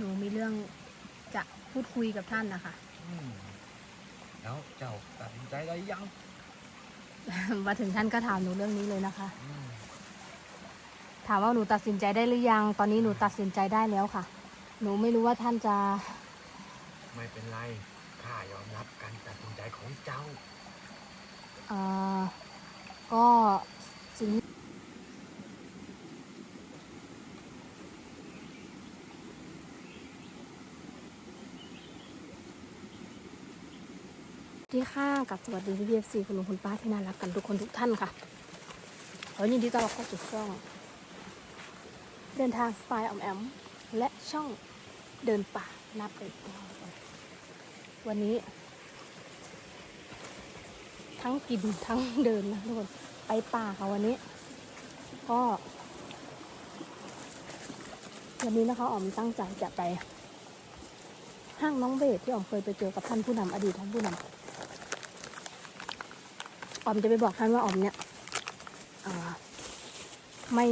หนูมีเรื่องจะพูดคุยกับท่านนะคะ อืมแล้วเจ้าตัดสินใจได้ยังมาถึงท่านก็ถามหนูเรื่องนี้เลยนะคะ อืมถามว่าหนูตัดสินใจได้หรือยัง ตอนนี้หนูตัดสินใจได้แล้วค่ะ หนูไม่รู้ว่าท่านจะไม่เป็นไรข้ายอมรับการตัดสินใจของเจ้า เอ่อก็สิ่ง ที่ข้ากับสวัสดีพี่พีเอฟซีคุณลุงคุณป้าที่น่ารักกันทุกคนทุกท่านค่ะขอยินดีต้อนรับเข้าสู่ช่อง เดินทางสไตล์ออมแอม และช่องเดินป่านับเป็นวันนี้ ทั้งกินทั้งเดินนะทุกคนไปป่าค่ะวันนี้ ก็วันนี้นะคะอ๋อมตั้งใจจะไปห้างน้องเบสที่อ๋อมเคยไปเจอกับท่านผู้นำอดีตท่านผู้นำ ออมจะไปบอกท่านว่าออมเนี่ยไม่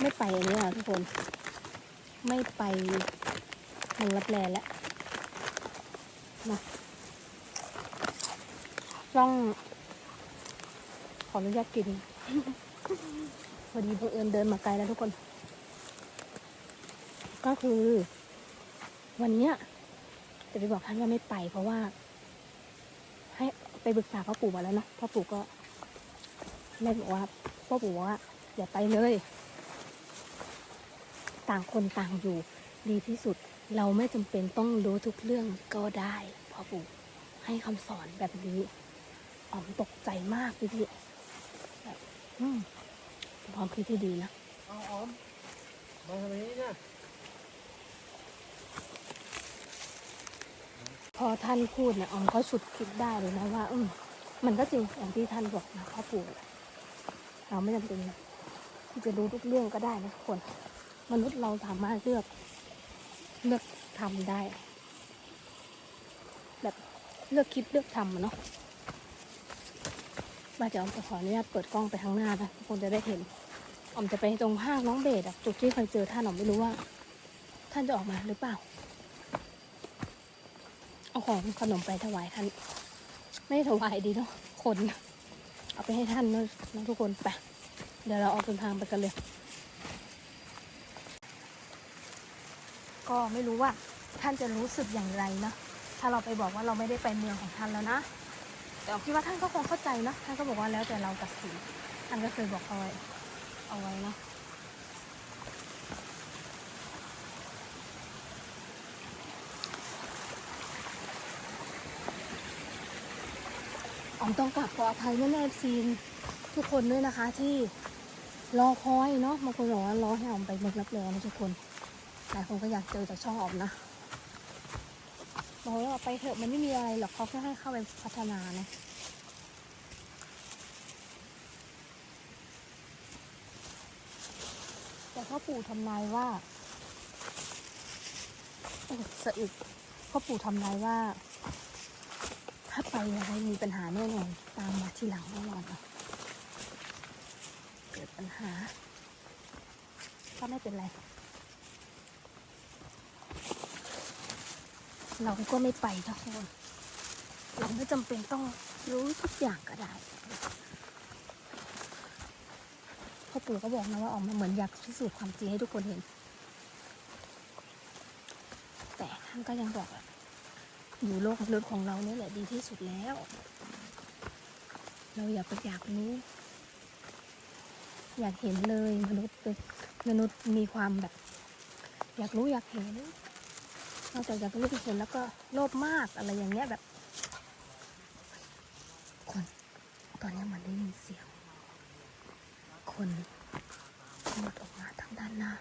ไม่ไปอันนี้ค่ะทุกคน ไม่ไปเมืองรับแลแล้วนะต้อง ขออนุญาตกินพอดีบังเอิญเดินมาไกลแล้วทุกคน ก็คือ วันเนี้ยจะไปบอกท่านว่าไม่ไปเพราะว่า ไปปรึกษาพ่อปู่มาแล้วนะพ่อปู่ก็แม่บอกว่าพ่อปู่ว่าอย่าไปเลย ต่างคนต่างอยู่ดีที่สุด เราไม่จำเป็นต้องรู้ทุกเรื่องก็ได้พ่อปู่ให้คำสอนแบบนี้อ๋อมตกใจมากพี่พี่แบบอืมความคิดที่ดีนะเอาออมมาทำไมนี่เนี่ย พอท่านพูดเนี่ยอมก็ฉุดคิดได้เลยนะว่าอืมมันก็จริงอย่างที่ท่านบอกนะพ่อปู่เราไม่จำเป็นที่จะรู้ทุกเรื่องก็ได้นะทุกคน มนุษย์เราสามารถเลือก เลือกทำได้ แบบเลือกคิดเลือกทำเนาะมาเดี๋ยวออมจะขออนุญาตเปิดกล้องไปข้างหน้านะทุกคนจะได้เห็นออมจะไปตรงห้างน้องเบสอะจุดที่เคยเจอท่านออมไม่รู้ว่า ท่านจะออกมาหรือเปล่า เอาของขนมไปถวายท่าน ไม่ถวายดีเนาะคนเอาไปให้ท่านเนอะทุกคนไปเดี๋ยวเราออกเดินทางไปกันเลย ก็ไม่รู้ว่าท่านจะรู้สึกอย่างไรนะถ้าเราไปบอกว่าเราไม่ได้ไปเมืองของท่านแล้วนะ แต่คิดว่าท่านก็คงเข้าใจนะท่านก็บอกว่าแล้วแต่เราตัดสินท่านก็เคยบอกเอาไว้เอาไว้เนาะ ออมต้องกลับขออภัยแม่แม่ซีนทุกคนด้วยนะคะ ที่รอคอยเนาะบางคนบอกว่ารอให้ออมไปเมืองรับแลนะทุกคนหลายคนก็อยากเจอจากช่องออมนะบอกว่าไปเถอะมันไม่มีอะไรหรอกเขาแค่ให้เข้าไปพัฒนานะแต่พ่อปู่ทำนายว่าอ้สะอึกพ่อปู่ทำนายว่า ถ้าไปอะไรมีปัญหาแน่นอน ตามมาทีหลังแน่นอนเกิดปัญหา ก็ไม่เป็นไร เราก็ไม่ไปทุกคนเราไม่จำเป็นต้องรู้ทุกอย่างก็ได้พ่อปู่ก็บอกนะว่าออกมาเหมือนอยากพิสูจน์ความจริงให้ทุกคนเห็น แต่ท่านก็ยังบอกอะ อยู่โลกมนุษย์ของเราเนี่ยแหละดีที่สุดแล้ว เราอยากไปอยากรู้ อยากเห็นเลยมนุษย์มนุษย์มีความแบบ อยากรู้อยากเห็นนอกจากอยากรู้อยากเห็นแล้วก็โลภมากอะไรอย่างเงี้ยแบบ คนตอนนี้มันได้ยินเสียง คนพูดออกมาทางด้านหน้า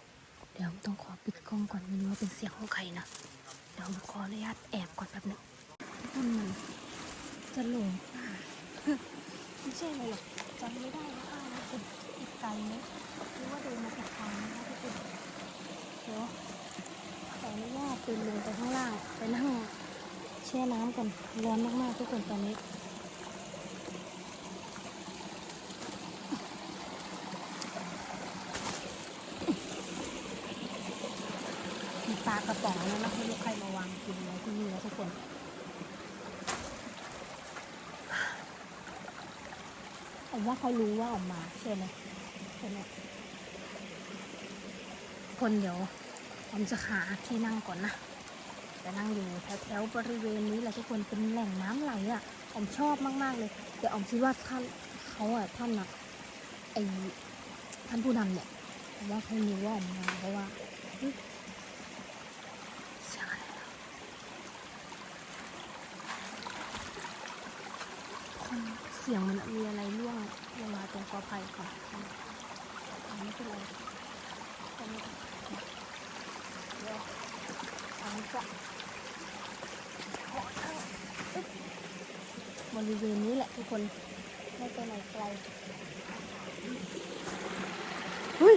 เดี๋ยวต้องขอปิดกล้องก่อนไม่รู้ว่าเป็นเสียงของใครนะ เดี๋ยวผมขออนุญาตแอบก่อนแป๊บหนึ่งต้นมันจะหลงไม่ใช่อะไรหรอกจำไม่ได้ว่าป้านะคุณอีกไกลไหมหรือว่าเดินมาผิดทางนะคะทุกคนเดี๋ยวขออนุญาตเดินลงไปข้างล่างไปนั่งแช่น้ำก่อนร้อนมากๆทุกคนตอนนี้ากระป๋องนั้นนะไม่รู้ใครมาวางกินไว้ที่นี่แล้วทุกคนผมว่าเขารู้ว่าออกมาใช่ไหมใช่ไหมคนเดี๋ยวผมจะหาที่นั่งก่อนนะจะนั่งอยู่แถวๆบริเวณนี้แหละทุกคนเป็นแหล่งน้ำไหลอะผมชอบมากๆเลยแต่ผมคิดว่าท่านเขาอะท่านอะไอท่านผู้นำเนี่ยผมว่าเขารู้ว่าออกมาเพราะว่าเฮ้ยเสียงอะไรอะคนเสียงมันมีอะไรร่วงลงมาตรงกอไผ่ก่อนอันนี้เป็นไรอันนี้เดี๋ยวอันนี้จะบริเวณนี้แหละทุกคนไม่ไปไหนไกลเฮ้ย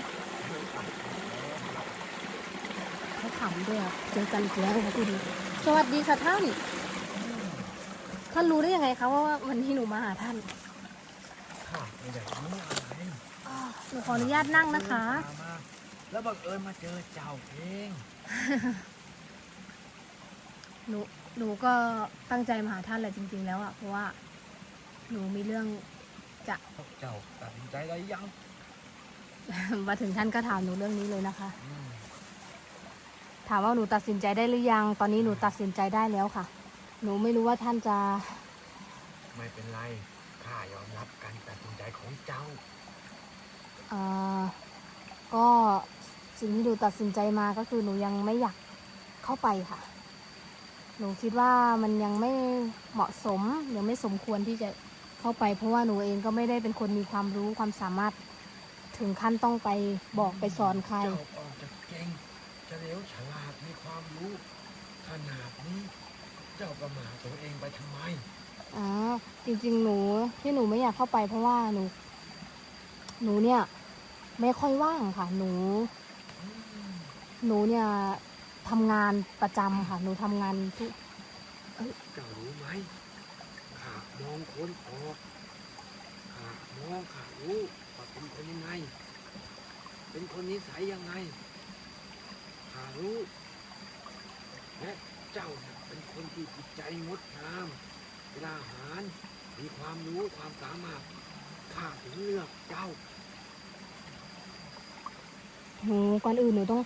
เขาขำด้วยอะเจอกันแล้วค่ะคุณสวัสดีค่ะท่าน ท่านรู้ได้ยังไงคะว่าวันนี้หนูมาหาท่านข้าไม่ได้รู้อะไรอ้าวหนูขออนุญาตนั่งนะคะข้ามาแล้วบังเอิญมาเจอเจ้าเองหนูหนูก็ตั้งใจมาหาท่านแหละจริง ๆ แล้วอะเพราะว่า หนูมีเรื่องจะ เจ้าตัดสินใจได้ยังมาถึงท่านก็ถามหนูเรื่องนี้เลยนะคะ อืมถามว่าหนูตัดสินใจได้หรือยัง ตอนนี้หนูตัดสินใจได้แล้วค่ะ หนูไม่รู้ว่าท่านจะ ไม่เป็นไร ข้ายอมรับการตัดสินใจของเจ้า เอ่อ ก็สิ่งที่หนูตัดสินใจมาก็คือหนูยังไม่อยากเข้าไปค่ะ หนูคิดว่ามันยังไม่เหมาะสมยังไม่สมควรที่จะเข้าไป เพราะว่าหนูเองก็ไม่ได้เป็นคนมีความรู้ความสามารถถึงขั้นต้องไปบอกไปสอนใคร เจ้าออกจากเก่งเฉลียวฉลาดมีความรู้ ขนาดนี้ เจ้าประมาทตัวเองไปทำไม อ๋อจริงๆ หนูที่หนูไม่อยากเข้าไปเพราะว่าหนู หนูเนี่ย ไม่ค่อยว่างค่ะ หนูอืมหนูเนี่ยทำงานประจำค่ะ หนูทำงานทุกเจ้ารู้ไหมข้ามองคนออกข้ามองข้ารู้ว่าเป็นคนยังไง เป็นคนนิสัยยังไงข้ารู้และเจ้าน่ะ เป็นคนที่จิตใจงดงามกล้าหาญมีความรู้ความสามารถข้าถึงเลือกเจ้าหนูก่อนอื่นหนูต้อง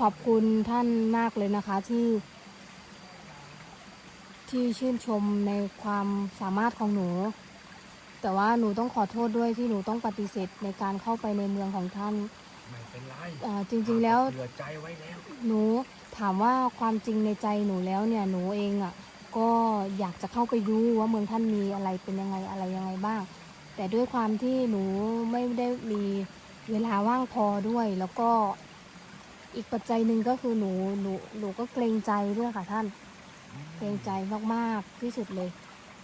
ขอบคุณท่านมากเลยนะคะที่ ที่ชื่นชมในความสามารถของหนู แต่ว่าหนูต้องขอโทษด้วยที่หนูต้องปฏิเสธในการเข้าไปในเมืองของท่าน ไม่เป็นไรเอ่อจริงๆแล้วเหลือใจไว้แล้ว หนู ถามว่าความจริงในใจหนูแล้วเนี่ยหนูเองอะก็อยากจะเข้าไปดูว่าเมืองท่านมีอะไรเป็นยังไงอะไรยังไงบ้าง แต่ด้วยความที่หนูไม่ได้มีเวลาว่างพอด้วย แล้วก็อีกปัจจัยหนึ่งก็คือหนูหนูหนูก็เกรงใจด้วยค่ะท่าน เกรงใจมากๆที่สุดเลย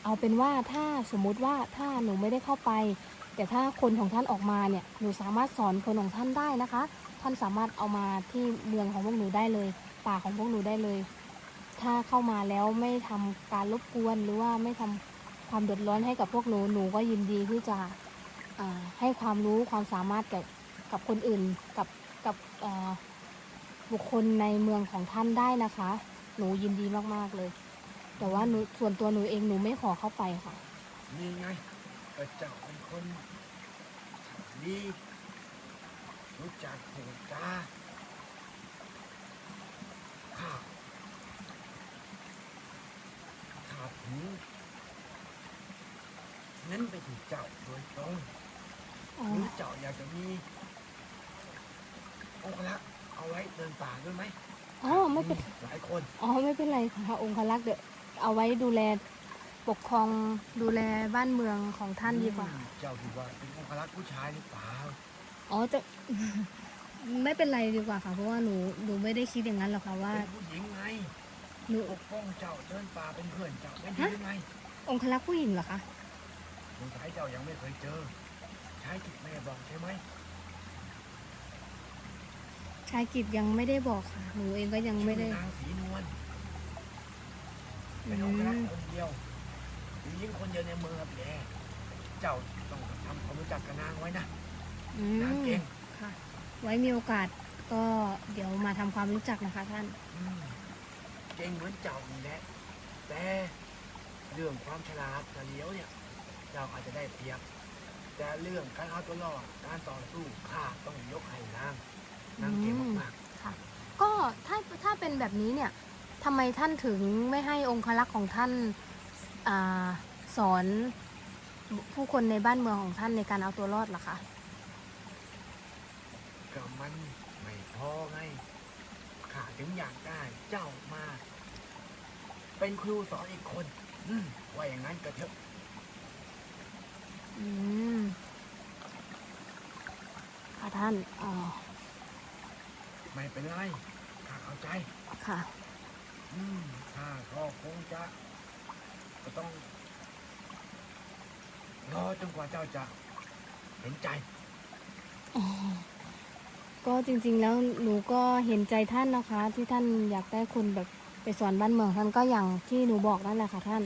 เอาเป็นว่าถ้าสมมุติว่าถ้าหนูไม่ได้เข้าไป แต่ถ้าคนของท่านออกมาเนี่ยหนูสามารถสอนคนของท่านได้นะคะ ท่านสามารถเอามาที่เมืองของพวกหนูได้เลย ป่าของพวกหนูได้เลย ถ้าเข้ามาแล้วไม่ทำการรบกวนหรือว่าไม่ทำความเดือดร้อนให้กับพวกหนูหนูก็ยินดีที่จะให้ความรู้ความสามารถกับกับคนอื่นกับกับบุคคลในเมืองของท่านได้นะคะ หนูยินดีมากๆเลย แต่ว่าหนูส่วนตัวหนูเองหนูไม่ขอเข้าไปค่ะนี่ไงก็เจ้าเป็นคนดีรู้จักหูตา ข้าข้าถึงงั้นไปถึงเจ้าโดยตรงอ๋อหรือเจ้าอยากจะมีองค์ลักษ์เอาไว้เดินป่าด้วยไหมอ๋อไม่เป็นหลายคนอ๋อไม่เป็นไรค่ะองคลักษ์เดี๋ยวเอาไว้ดูแลปกครองดูแลบ้านเมืองของท่านดีกว่าอืมเจ้าคิดว่าเป็นองค์ลักษ์ผู้ชายหรือเปล่า อ๋อจะ ไม่เป็นไรดีกว่าค่ะ เพราะว่าหนูหนูไม่ได้คิดอย่างนั้นหรอกค่ะว่าเป็นผู้หญิงไงหนูปกป้องเจ้าเดินป่าเป็นเพื่อนเจ้าไม่ดีฮะหรือไงองคลักษ์ผู้หญิงเหรอคะสงสัยเจ้ายังไม่เคยเจอ ใช้จิตแม่บอกใช่ไหมชายกิจยังไม่ได้บอกค่ะ หนูเองก็ยังไม่ได้ชื่อนางสีนวลอืเป็นองค์รักมษ์คนเดียวหญิงคนเดียวในเมืองแย่เจ้าต้องทำความรู้จักกับนางไว้นะอืนางมเก่งค่ะ ไว้มีโอกาสก็เดี๋ยวมาทำความรู้จักนะคะท่าน อืมเก่งเหมือนเจ้านี่แหละแต่เรื่องความฉลาดเฉลียวเนี่ยเราอาจจะได้เปรียบ แต่เรื่องการเอาตัวรอดการต่อสู้ข้าต้องยกให้นางนางเก่งมากก็ถ้าถ้าเป็นแบบนี้เนี่ยทำไมท่านถึงไม่ให้องครักษ์ของท่านอาสอนผู้คนในบ้านเมืองของท่านในการเอาตัวรอดล่ะคะๆ ก็มันไม่พอไงข้าถึงอยากได้เจ้ามา เป็นครูสอนอีกคน อืมว่าอย่างนั้นก็เถอะอืมค่ะท่าน อ๋อ ไม่เป็นไรข้าเข้าใจ ค่ะ อืมข้าก็คงจะ ก็ต้องรอจนกว่าเจ้าจะเห็นใจ อ๋อ ก็จริง ๆ แล้วหนูก็เห็นใจท่านนะคะ ที่ท่านอยากได้คนแบบไปสอนบ้านเมืองท่านก็อย่างที่หนูบอกนั่นแหละค่ะท่าน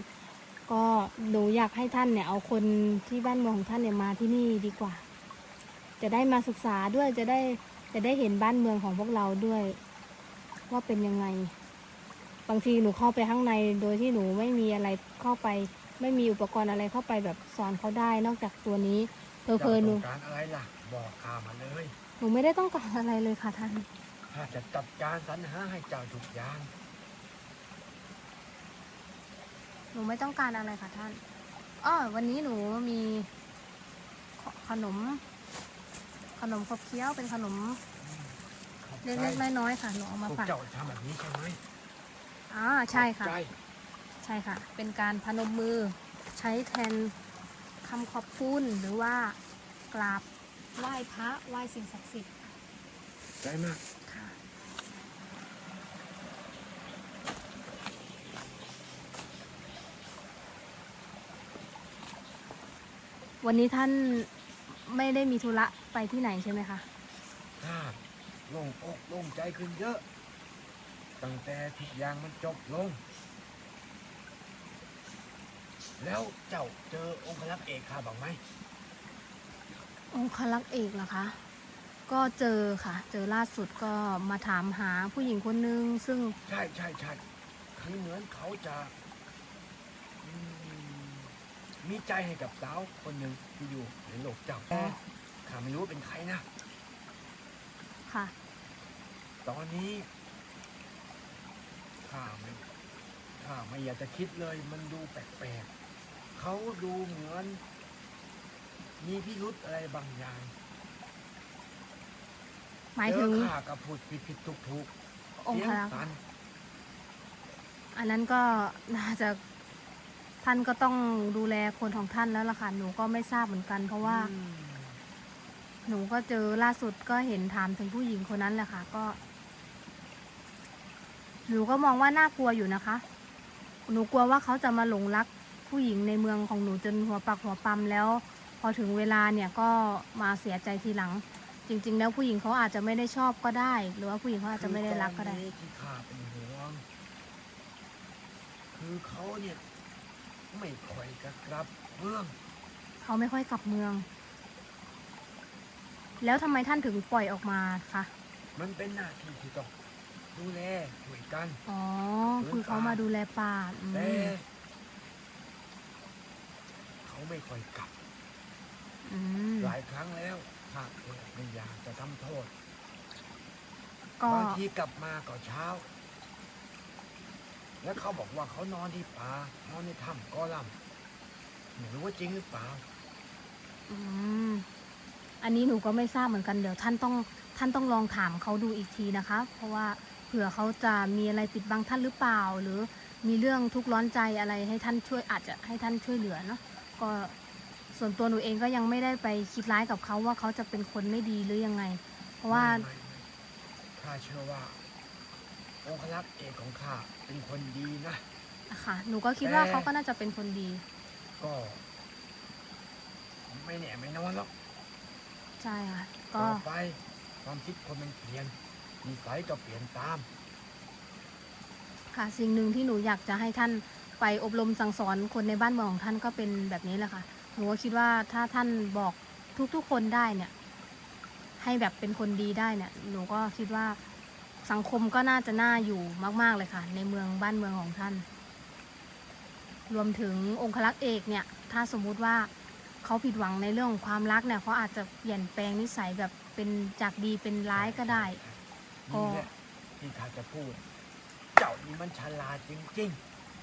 ก็หนูอยากให้ท่านเนี่ยเอาคนที่บ้านเมืองของท่านเนี่ยมาที่นี่ดีกว่า จะได้มาศึกษาด้วยจะได้จะได้เห็นบ้านเมืองของพวกเราด้วย ว่าเป็นยังไง บางทีหนูเข้าไปข้างในโดยที่หนูไม่มีอะไรเข้าไป ไม่มีอุปกรณ์อะไรเข้าไปแบบสอนเขาได้ นอกจากตัวนี้เพอเพอหนูองการอะไรล่ะ บอกข้ามาเลย หนูไม่ได้ต้องการอะไรเลยค่ะท่าน ข้าจะจัดการสรรหาให้เจ้าทุกอย่าง หนูไม่ต้องการอะไรค่ะท่านอ้อวันนี้หนูมีขขนม ขนมขบเคี้ยวเป็นขนมขอบเล็ใจกๆน้อยๆค่ะหนูเอามาพวกฝากเจ้าทำแบบนี้ใช่ไหมอ่าใช่ค่ะ ขอบใจใช่ค่ะ เป็นการพนมมือใช้แทนคำขอบคุณหรือว่ากราบ ไหว้พระไหว้สิ่งศักดิ์สิทธิ์ใจมากค่ะวันนี้ท่านไม่ได้มีธุระไปที่ไหนใช่ไหมคะข้าโล่งอกโล่งใจขึ้นเยอะ ตั้งแต่ทุกอย่างมันจบลง แล้วเจ้าเจอองค์ลักษ์เอกข้าบ้างไหม องคลักษ์เอกเหรอคะ ก็เจอค่ะ เจอล่าสุดก็มาถามหาผู้หญิงคนนึง ซึ่งใช่ใช่ใช่คือเหมือนเขาจะอืมมีใจให้กับสาวคนหนึ่งที่อยู่ในโลกเจ้าแต่ข้าไม่รู้ว่าเป็นใครนะ ค่ะ ตอนนี้ข้าไม่ข้าไม่อยากจะคิดเลย มันดูแปลกๆเขาดูเหมือน มีพิรุธอะไรบางอย่างหมายถึงเจอข้ากับพูดผิดผิดถูกถูกองค์เสีคยงลักษ์สันอันนั้นก็น่าจะท่านก็ต้องดูแลคนของท่านแล้วล่ะค่ะหนูก็ไม่ทราบเหมือนกัน เพราะว่า อืมหนูก็เจอล่าสุดก็เห็นถามถึงผู้หญิงคนนั้นแหละค่ะ ก็ หนูก็มองว่าน่ากลัวอยู่นะคะ หนูกลัวว่าเขาจะมาหลงรักผู้หญิงในเมืองของหนูจนหัวปักหัวปั๊มแล้วพ อถึงเวลาเนี่ยก็มาเสียใจทีหลัง จริง ๆ แล้วผู้หญิงเขาอาจจะไม่ได้ชอบก็ได้ หรือว่าผู้หญิงเขาอาจจะไม่ได้รักก็ได้ คือตอนนี้ที่ข้าเป็นห่วงคือเขาเนี่ยไม่ค่อยจะกลับเมืองเขาไม่ค่อยกลับเมือง แล้วทำไมท่านถึงปล่อยออกมาคะมันเป็นหน้าที่ที่ต้องดูแลช่วยกัน อ๋อคือเขามาดูแลป่าอืมแต่เขาไม่ค่อยกลับ อืมหลายครั้งแล้วข้าเองไม่อยากจะทำโทษ ก็บางทีกลับมาก็เช้า แล้วเขาบอกว่าเขานอนที่ป่านอนในถ้ำกอลัมไม่รู้ว่าจริงหรือเปล่า อืมอันนี้หนูก็ไม่ทราบเหมือนกันเดี๋ยวท่านต้องท่านต้องลองถามเขาดูอีกทีนะคะ เพราะว่าเผื่อเขาจะมีอะไรปิดบังท่านหรือเปล่า หรือมีเรื่องทุกข์ร้อนใจอะไรให้ท่านช่วยอาจจะให้ท่านช่วยเหลือเนาะก็ ส่วนตัวหนูเองก็ยังไม่ได้ไปคิดร้ายกับเขาว่าเขาจะเป็นคนไม่ดีหรือยังไง เพราะว่าไม่ไม่ไม่ข้าเชื่อว่า องคลักษ์เอกของข้าเป็นคนดีนะค่ะ หนูก็คิดว่าแต่เขาก็น่าจะเป็นคนดี ก็ ไม่แน่ไม่นอนหรอกใช่ค่ะ ก็ ต่อไป ความคิดคนมันเปลี่ยนนิสัยก็เปลี่ยนตาม ค่ะสิ่งหนึ่งที่หนูอยากจะให้ท่านไปอบรมสั่งสอนคนในบ้านเมืองของท่านก็เป็นแบบนี้แหละค่ะ หนูก็คิดว่าถ้าท่านบอกทุกๆคนได้เนี่ยใให้แบบเป็นคนดีได้เนี่ย หนูก็คิดว่าสังคมก็น่าจะน่าอยู่มาก ๆ เลยค่ะ ในเมืองบ้านเมืองของท่าน รวมถึงองคลักษ์เอกเนี่ย ถ้าสมมุติว่าเขาผิดหวังในเรื่องของความรักเนี่ยเขาอาจจะเปลี่ยนแปลงนิสัยแบบเป็นจากดีเป็นร้ายก็ได้ ก็ นี่แหละที่ข้าจะพูด เจ้านี่มันฉลาดจริง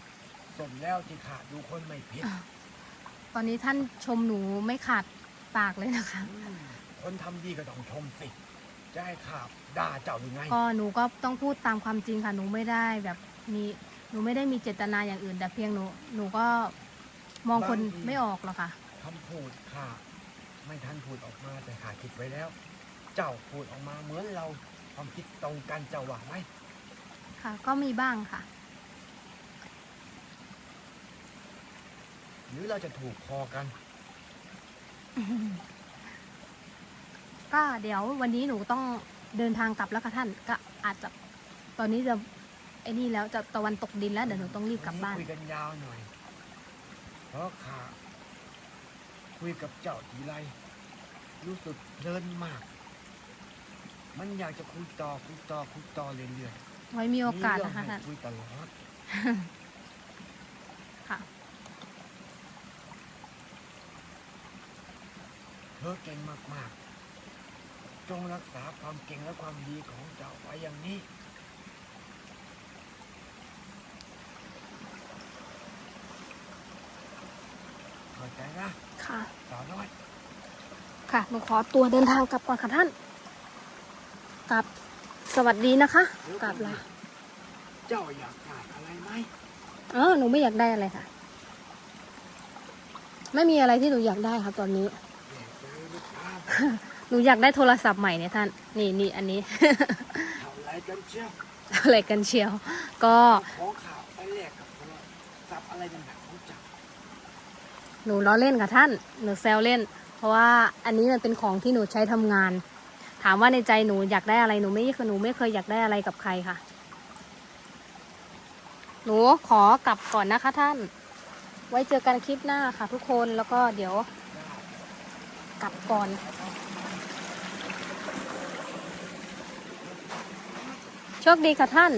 ๆ สมแล้วที่ข้าดูคนไม่ผิด ตอนนี้ท่านชมหนูไม่ขาดปากเลยนะคะ คนทำดีก็ต้องชมสิจะให้ข้าด่าเจ้าหรือไง ก็หนูก็ต้องพูดตามความจริงค่ะ หนูไม่ได้แบบมีหนูไม่ได้มีเจตนาอย่างอื่น แต่เพียงหนูหนูก็มองคนบางที ไม่ออกหรอกค่ะ คำพูดข้าไม่ทันพูดออกมาแต่ข้าคิดไว้แล้ว เจ้าพูดออกมาเหมือนเราความคิดตรงกันเจ้าว่าไหมค่ะ ก็มีบ้างค่ะ หรือเราจะถูกคอกัน ก็เดี๋ยววันนี้หนูต้องเดินทางกลับแล้วค่ะท่าน ก็อาจจะตอนนี้จะไอ้นี่แล้วจะตะวันตกดินแล้วเดี๋ยวหนูต้องรีบกลับบ้านคุยกันยาวหน่อย เพราะข้าคุยกับเจ้าทีไรรู้สึกเพลินมาก มันอยากจะคุยต่อคุยต่อคุยต่อเรื่อยไว้มีๆโอกาสเรื่นะคะให้ท่านคุยตลอด ค่ะ เธอเก่งมากๆ จงรักษาความเก่งและความดีของเจ้าไว้อย่างนี้ เข้าใจนะค่ะ สาวน้อย ค่ะ หนูขอตัวเดินทางกลับก่อนค่ะท่าน กลับ สวัสดีนะคะเดี๋ยวกลับก่อนละดิเจ้าอยากได้อะไรไหมเออหนูไม่อยากได้อะไรค่ะ ไม่มีอะไรที่หนูอยากได้ครับตอนนี้ หนูอยากได้โทรศัพท์ใหม่เนี่ยท่าน นี่นี่อันนี้เท่าไรกันเชียวอะไรกันเชียว ก็ของข่าวไปแลกกับโทรศัพท์อะไรต่างๆของเจ้าหนูล้อเล่นค่ะท่าน หนูแซวเล่น เพราะว่าอันนี้มันเป็นของที่หนูใช้ทำงาน ถามว่าในใจหนูอยากได้อะไรหนูไม่หนูไม่เคยอยากได้อะไรกับใครค่ะ หนูขอกลับก่อนนะคะท่าน ไว้เจอกันคลิปหน้าค่ะทุกคนแล้วก็เดี๋ยว กลับก่อน โชคดีค่ะท่าน